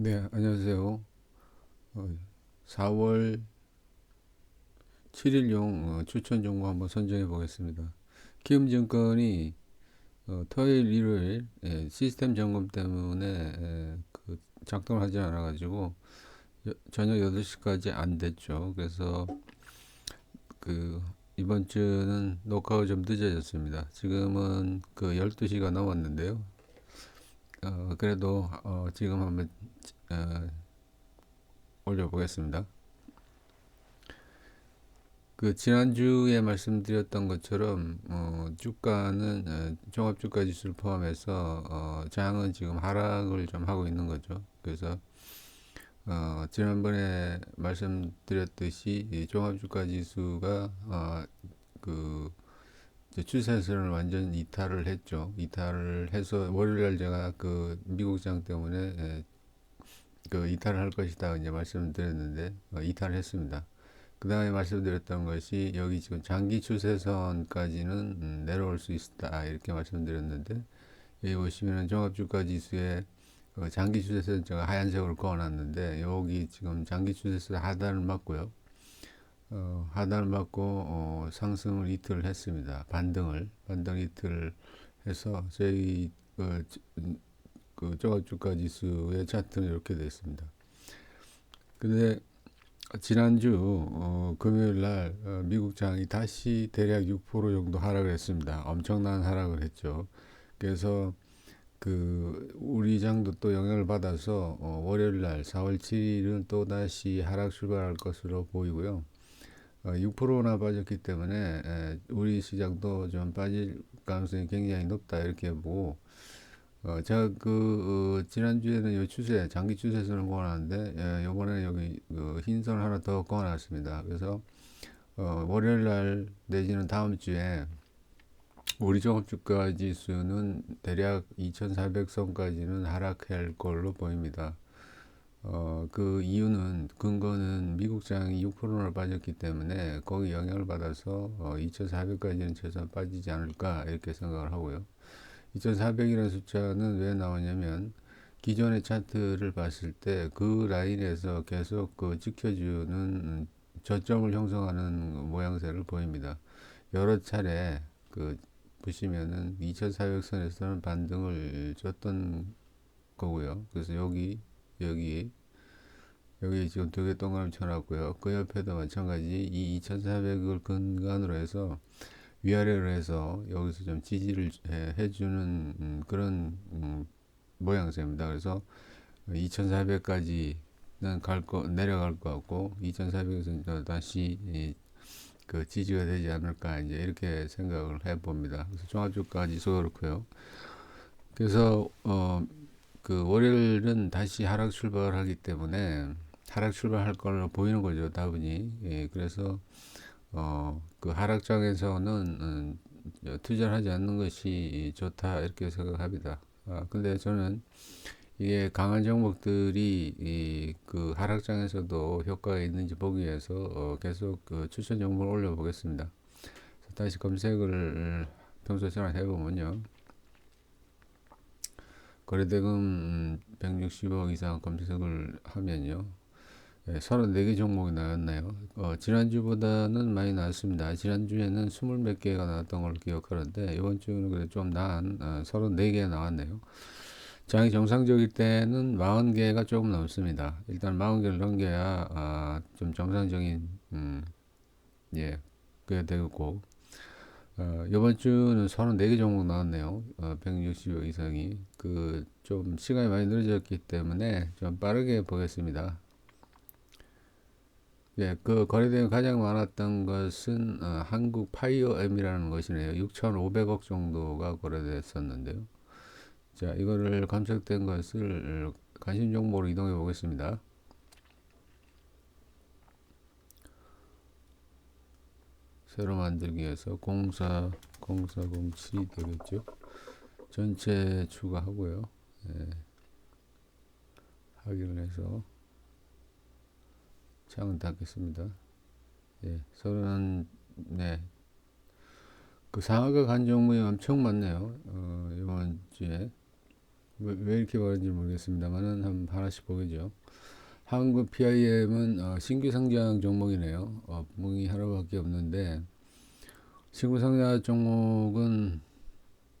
네, 안녕하세요. 어, 4월 7일용 추천 종목 한번 선정해 보겠습니다. 키움증권이 어, 토요일, 일요일 예, 시스템 점검 때문에 예, 그 작동을 하지 않아 가지고 저녁 8시까지 안 됐죠. 그래서 그 이번 주는 녹화가 좀 늦어졌습니다. 지금은 그 12시가 넘었는데요. 어, 그래도 어, 지금 한번 어, 올려보겠습니다. 그 지난주에 말씀드렸던 것처럼 어, 주가는 어, 종합주가 지수를 포함해서 어, 장은 지금 하락을 좀 하고 있는 거죠. 그래서 어, 지난번에 말씀드렸듯이 종합주가 지수가 어, 그 추세선을 완전 이탈을 했죠. 이탈을 해서 월요일날 제가 그 미국장 때문에 에, 그 이탈을 할 것이다 이제 말씀드렸는데 어, 이탈을 했습니다. 그 다음에 말씀드렸던 것이 여기 지금 장기 추세선까지는 음, 내려올 수 있다 이렇게 말씀드렸는데 여기 보시면은 종합주가 지수의 어, 장기 추세선 제가 하얀색으로 그어놨는데 여기 지금 장기 추세선 하단을 맞고요. 어, 하단을 맞고 어, 상승을 이틀 했습니다. 반등을 반등 이틀 해서 저희 그, 그 종합주가 지수의 차트는 이렇게 됐습니다. 근데 지난주 어, 금요일 날 어, 미국 장이 다시 대략 6% 정도 하락을 했습니다. 엄청난 하락을 했죠. 그래서 그 우리 장도 또 영향을 받아서 어, 월요일 날 4월 7일은 또 다시 하락 출발할 것으로 보이고요. 6%나 어, 빠졌기 때문에 우리 시장도 좀 빠질 가능성이 굉장히 높다 이렇게 보고 어, 제가 그 어, 지난주에는 요 추세 장기 추세선을 그어놨는데 예, 요번에 여기 그 흰선 하나 더 그어놨습니다. 그래서 어, 월요일 날 내지는 다음 주에 우리 종합주가 지수는 대략 2,400선까지는 하락할 걸로 보입니다. 어, 그 이유는 근거는 미국 장이 6%나 빠졌기 때문에 거기 영향을 받아서 어, 2,400까지는 최소한 빠지지 않을까 이렇게 생각을 하고요. 2,400이라는 숫자는 왜 나오냐면 기존의 차트를 봤을 때 그 라인에서 계속 그 지켜주는 저점을 형성하는 모양새를 보입니다. 여러 차례 그 보시면은 2,400선에서는 반등을 줬던 거고요. 그래서 여기 여기 여기 지금 두 개 동그라미 쳐놨고요. 그 옆에도 마찬가지 이 2400을 근간으로 해서 위아래로 해서 여기서 좀 지지를 해, 주는 음, 그런 음, 모양새입니다. 그래서 2400까지는 갈 거, 내려갈 것 같고 2400에서 다시 이, 그 지지가 되지 않을까 이제 이렇게 생각을 해 봅니다. 그래서 종합주까지도 그렇고요. 그래서 어, 그 월요일은 다시 하락 출발하기 때문에 하락 출발할 걸로 보이는 거죠, 다분히. 예, 그래서 어, 그 하락장에서는 음, 투자를 하지 않는 것이 좋다 이렇게 생각합니다. 아, 근데 저는 이게 강한 종목들이 이, 그 하락장에서도 효과가 있는지 보기 위해서 어, 계속 그 추천 정보를 올려보겠습니다. 다시 검색을 평소처럼 해보면요. 거래대금 160억 이상 검색을 하면요. 네, 34개 종목이 나왔나요? 어, 지난주보다는 많이 나왔습니다. 지난주에는 20몇 개가 나왔던 걸 기억하는데, 이번 주는 그래도 좀 나은 어, 34개 나왔네요. 장이 정상적일 때는 40개가 조금 넘습니다. 일단 40개를 넘겨야 아, 좀 정상적인 음, 예, 그게 되고 어, 이번 주는 34개 종목 나왔네요. 어, 160여 이상이. 그, 좀 시간이 많이 늦어졌기 때문에 좀 빠르게 보겠습니다. 예, 그 거래대금 가장 많았던 것은 어, 한국 파이어엠이라는 것이네요. 6,500억 정도가 거래됐었는데요. 자, 이거를 감색된 것을 관심 종목으로 이동해 보겠습니다. 새로 만들기 위해서 04, 0407이 되겠죠. 전체 추가하고요. 예. 확인을 해서 창을 닫겠습니다. 예, 서른, 네. 그 상하가 간 종목이 엄청 많네요. 어, 이번 주에. 왜, 왜 이렇게 말하는지 모르겠습니다만은 한 하나씩 보겠죠. 한국 PIM은 어, 신규 상장 종목이네요. 어, 분이 하나밖에 없는데 신규 상장 종목은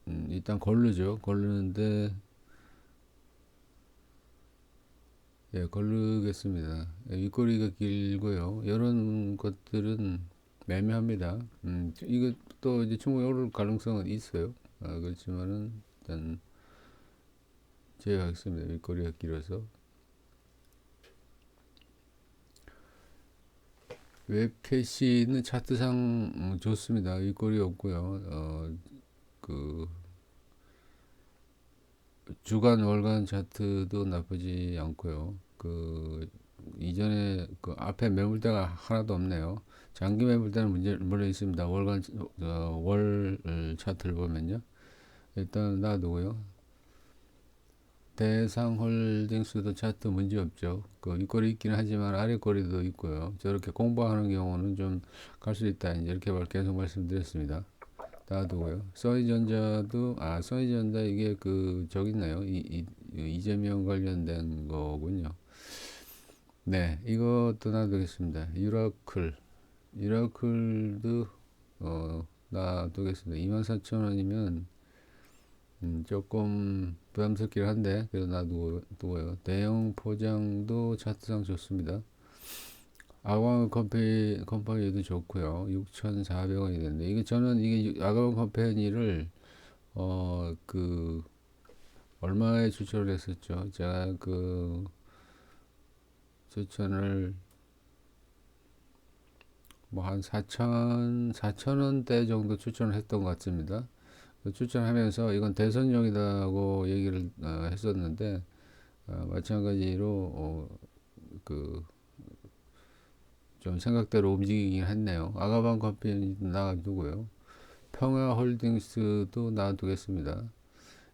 음, 일단 걸르죠. 걸르는데 예, 걸르겠습니다. 예, 윗꼬리가 길고요. 이런 것들은 매매합니다. 음, 이것도 이제 충분히 오를 가능성은 있어요. 아, 그렇지만은 일단 제외하겠습니다. 윗꼬리가 길어서. 웹캐시는 차트상 음, 좋습니다. 윗꼬리 없고요. 어, 그 주간 월간 차트도 나쁘지 않고요. 그 이전에 그 앞에 매물대가 하나도 없네요. 장기 매물대는 문제 물론 있습니다. 월간 어, 월 차트를 보면요. 일단 놔두고요. 대상홀딩스도 차트 문제 없죠. 그 윗꼬리 있기는 하지만 아래꼬리도 있고요. 저렇게 공부하는 경우는 좀 갈 수 있다. 이제 이렇게 계속 말씀드렸습니다. 놔두고요. 써니전자도 아 써니전자 이게 그 저기 있나요? 이, 이 이재명 관련된 거군요. 네, 이것도 놔두겠습니다. 유라클 유라클도 어 놔두겠습니다. 24,000원이면 음, 조금 부담스럽긴 한데 그래도 놔두고요. 대형 포장도 차트상 좋습니다. 아광 컴퍼니, 컴퍼니도 좋고요. 6,400원이 되는데, 이게 저는 이게 아광 컴퍼니를, 어, 그, 얼마에 추천을 했었죠? 제가 그, 추천을, 뭐 한 4천, 4천 원대 정도 추천을 했던 것 같습니다. 추천하면서 이건 대선용이라고 얘기를 어, 했었는데, 어, 마찬가지로, 어, 그, 좀 생각대로 움직이긴 했네요. 아가방 커피 놔두고요. 평화홀딩스도 놔두겠습니다.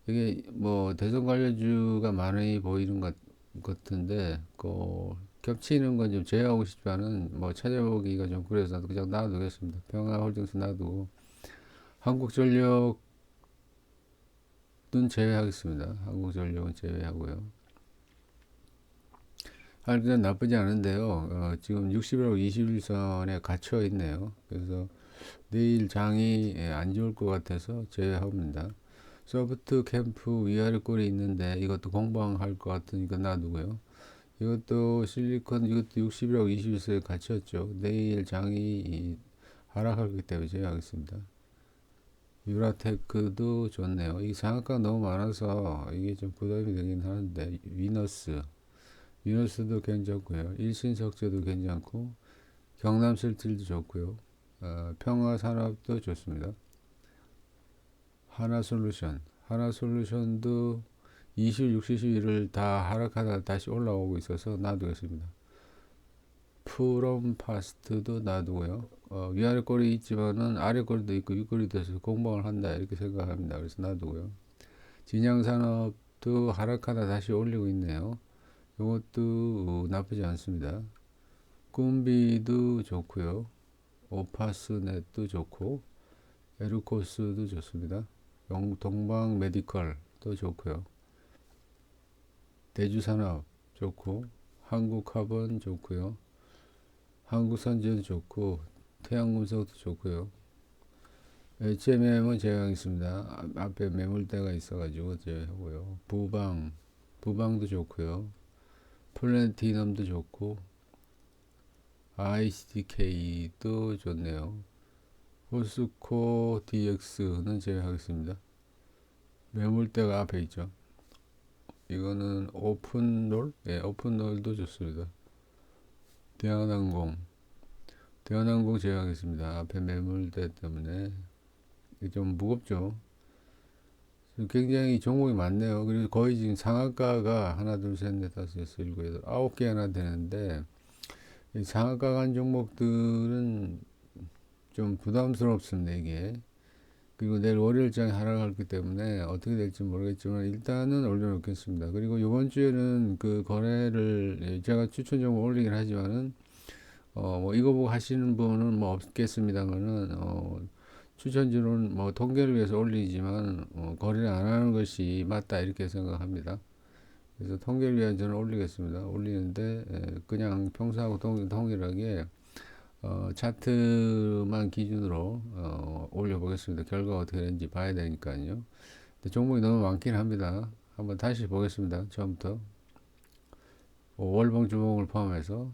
이게 뭐 대선 관련주가 많이 보이는 것 같은데 그 겹치는 건 좀 제외하고 싶지만은 뭐 찾아보기가 좀 그래서 그냥 놔두겠습니다. 평화홀딩스 놔두고 한국전력 은 제외하겠습니다. 한국전력은 제외하고요. 하여튼 나쁘지 않은데요. 어, 지금 60일 21선에 갇혀 있네요. 그래서 내일 장이 예, 안 좋을 것 같아서 제외합니다. 소프트 캠프 위아래 꼴이 있는데 이것도 공방할 것 같으니까 놔두고요. 이것도 실리콘 이것도 60일하고 21선에 갇혔죠. 내일 장이 하락하기 때문에 제외하겠습니다. 유라테크도 좋네요. 이 상한가 너무 많아서 이게 좀 부담이 되긴 하는데 위너스 유너스도 괜찮고요. 일신석재도 괜찮고 경남실질도 좋고요. 어, 평화산업도 좋습니다. 하나솔루션 하나솔루션도 20, 60, 1을 다 하락하다 다시 올라오고 있어서 놔두겠습니다. 프롬파스트도 놔두고요. 어, 위아래 꼬리 있지만은 아래 꼬리도 있고 윗꼬리도 있어서 공방을 한다 이렇게 생각합니다. 그래서 놔두고요. 진양산업도 하락하다 다시 올리고 있네요. 이것도 나쁘지 않습니다. 꿈비도 좋고요. 오파스넷도 좋고 에르코스도 좋습니다. 동방 메디컬도 좋고요. 대주산업 좋고 한국카본 좋고요. 한국선제도 좋고 태양금속도 좋고요. HMM은 제외하겠습니다. 앞에 매물대가 있어가지고 제외하고요. 부방 부방도 좋고요. 플래티넘도 좋고 ICDK도 좋네요. 호스코 DX는 제외하겠습니다. 매물대가 앞에 있죠. 이거는 오픈롤? 예, 오픈롤도 좋습니다. 대한항공. 대한항공 제외하겠습니다. 앞에 매물대 때문에 좀 무겁죠. 굉장히 종목이 많네요. 그리고 거의 지금 상한가가 하나, 둘, 셋, 넷, 다섯, 여섯, 일곱, 여덟, 아홉 개나 되는데, 상한가 간 종목들은 좀 부담스럽습니다, 이게. 그리고 내일 월요일장에 하락하기 때문에 어떻게 될지 모르겠지만 일단은 올려놓겠습니다. 그리고 이번 주에는 그 거래를 제가 추천 종목 올리긴 하지만은 어 뭐 이거 보고 하시는 분은 뭐 없겠습니다만은 어 추천주는 뭐 통계를 위해서 올리지만 어, 거래를 안 하는 것이 맞다 이렇게 생각합니다. 그래서 통계를 위해 저는 올리겠습니다. 올리는데 에, 그냥 평소하고 동, 동일하게 어, 차트만 기준으로 어, 올려보겠습니다. 결과가 어떻게 되는지 봐야 되니까요. 근데 종목이 너무 많긴 합니다. 한번 다시 보겠습니다. 처음부터 어, 월봉 주봉을 포함해서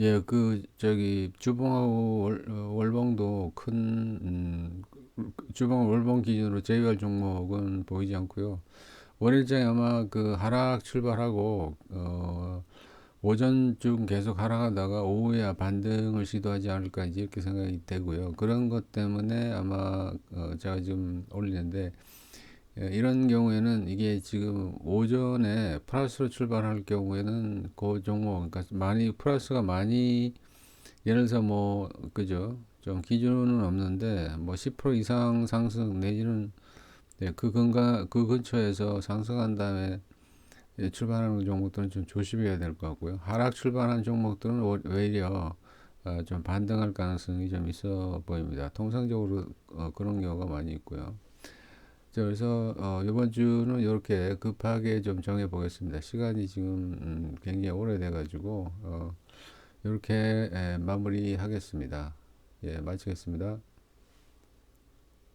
예, 그 저기 주봉하고 월, 어, 월봉도 큰 음, 주봉 월봉 기준으로 제외할 종목은 보이지 않고요. 월일장이 아마 그 하락 출발하고 어, 오전쯤 계속 하락하다가 오후에 반등을 시도하지 않을까 이렇게 생각이 되고요. 그런 것 때문에 아마 어, 제가 지금 올리는데 예, 이런 경우에는 이게 지금 오전에 플러스로 출발할 경우에는 그 종목, 그러니까 많이 플러스가 많이 예를 들어서 뭐 그죠? 좀 기준은 없는데 뭐 10% 이상 상승 내지는 네, 그 근가 그 근처에서 상승한 다음에 예, 출발하는 종목들은 좀 조심해야 될 것 같고요. 하락 출발한 종목들은 오- 오히려 어, 좀 반등할 가능성이 좀 있어 보입니다. 통상적으로 어, 그런 경우가 많이 있고요. 자, 그래서 어, 이번 주는 이렇게 급하게 좀 정해 보겠습니다. 시간이 지금 음, 굉장히 오래돼 가지고 어, 이렇게 에, 마무리하겠습니다. 예, 마치겠습니다.